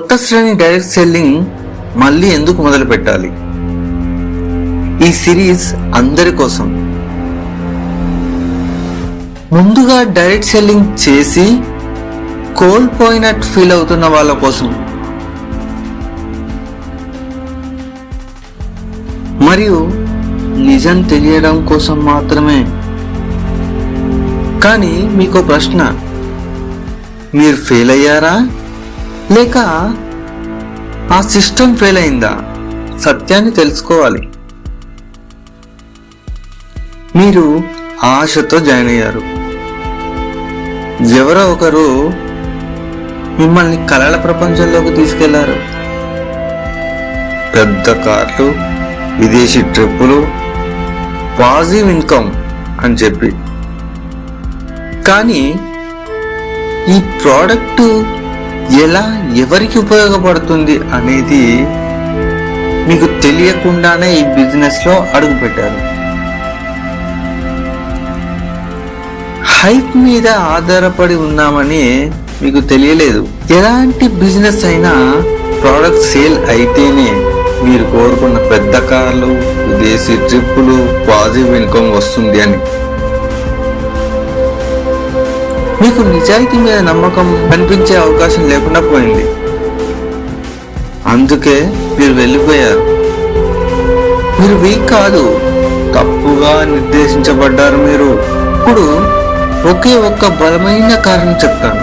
కొత్త శ్రేణి direct selling మళ్ళీ ఎందుకు మొదలు పెట్టాలి ఈ సిరీస్ అందరి కోసం. ముందుగా డైరెక్ట్ సెల్లింగ్ చేసి కోల్పోయినట్టు ఫీల్ అవుతున్న వాళ్ళ కోసం. మరియు నిజం తెలియడం కోసం మాత్రమే. కానీ మీకు ప్రశ్న. మీరు ఫెయిల్ అయ్యారా? లేక ఆ సిస్టమ్ ఫెయిల్ అయిందా? సత్యాన్ని తెలుసుకోవాలి. మీరు ఆశతో జాయిన్ అయ్యారు. ఎవరో ఒకరు మిమ్మల్ని కళల ప్రపంచంలోకి తీసుకెళ్ళారు. పెద్ద కార్లు విదేశీ ట్రిప్పులు పాజిటివ్ ఇన్కమ్ అని చెప్పి. కానీ ఈ ప్రోడక్ట్ ఎలా ఎవరికి ఉపయోగపడుతుంది అనేది మీకు తెలియకుండానే ఈ బిజినెస్లో అడుగు పెట్టారు హైప్ మీద ఆధారపడి ఉన్నామని మీకు తెలియలేదు. ఎలాంటి బిజినెస్ అయినా ప్రోడక్ట్ సేల్ అయితేనే మీరు కోరుకున్న పెద్ద కార్లు విదేశీ ట్రిప్పులు పాజిటివ్ ఇన్కమ్ వస్తుంది అని. మీకు నిజాయితీ మీద నమ్మకం కనిపించే అవకాశం లేకుండా పోయింది. అందుకే మీరు వెళ్ళిపోయారు. మీరు వీక్ కాదు తప్పుగా నిర్దేశించబడ్డారు మీరు. ఇప్పుడు ఒకే ఒక్క బలమైన కారణం చెప్తాను.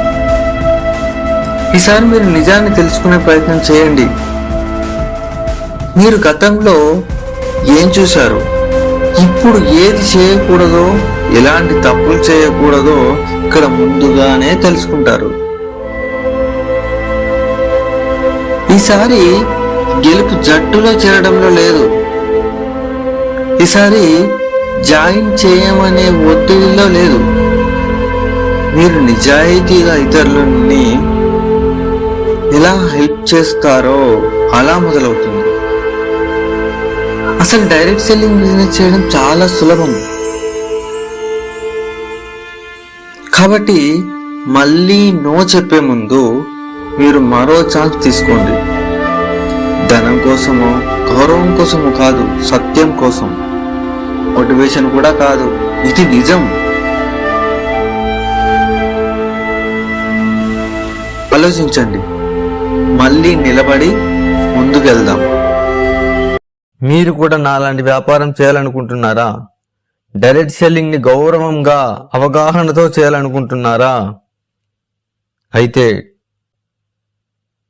ఈసారి మీరు నిజాన్ని తెలుసుకునే ప్రయత్నం చేయండి. మీరు గతంలో ఏం చూశారు? ఇప్పుడు ఏది చేయకూడదో ఎలాంటి తప్పులు చేయకూడదో ఇక్కడ ముందుగానే తెలుసుకుంటారు. ఈసారి గెలుపు జట్టులో చేరడంలో లేదు. ఈసారి జాయిన్ చేయమనే ఒత్తిడిలో లేదు. మీరు నిజాయితీగా ఇతరులని ఎలా హెల్ప్ చేస్తారో అలా మొదలవుతుంది. అసలు డైరెక్ట్ సెల్లింగ్ బిజినెస్ చేయడం చాలా సులభం. కాబట్టి మళ్ళీ నో చెప్పే ముందు మీరు మరో ఛాన్స్ తీసుకోండి. ధనం కోసమో గౌరవం కోసమో కాదు సత్యం కోసం. మోటివేషన్ కూడా కాదు ఇది నిజం. ఆలోచించండి. మళ్ళీ నిలబడి ముందుకెళ్దాం. మీరు కూడా నాలాంటి వ్యాపారం చేయాలనుకుంటున్నారా? డైరెక్ట్ సెల్లింగ్ని గౌరవంగా అవగాహనతో చేయాలనుకుంటున్నారా? అయితే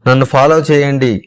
నన్ను ఫాలో చేయండి.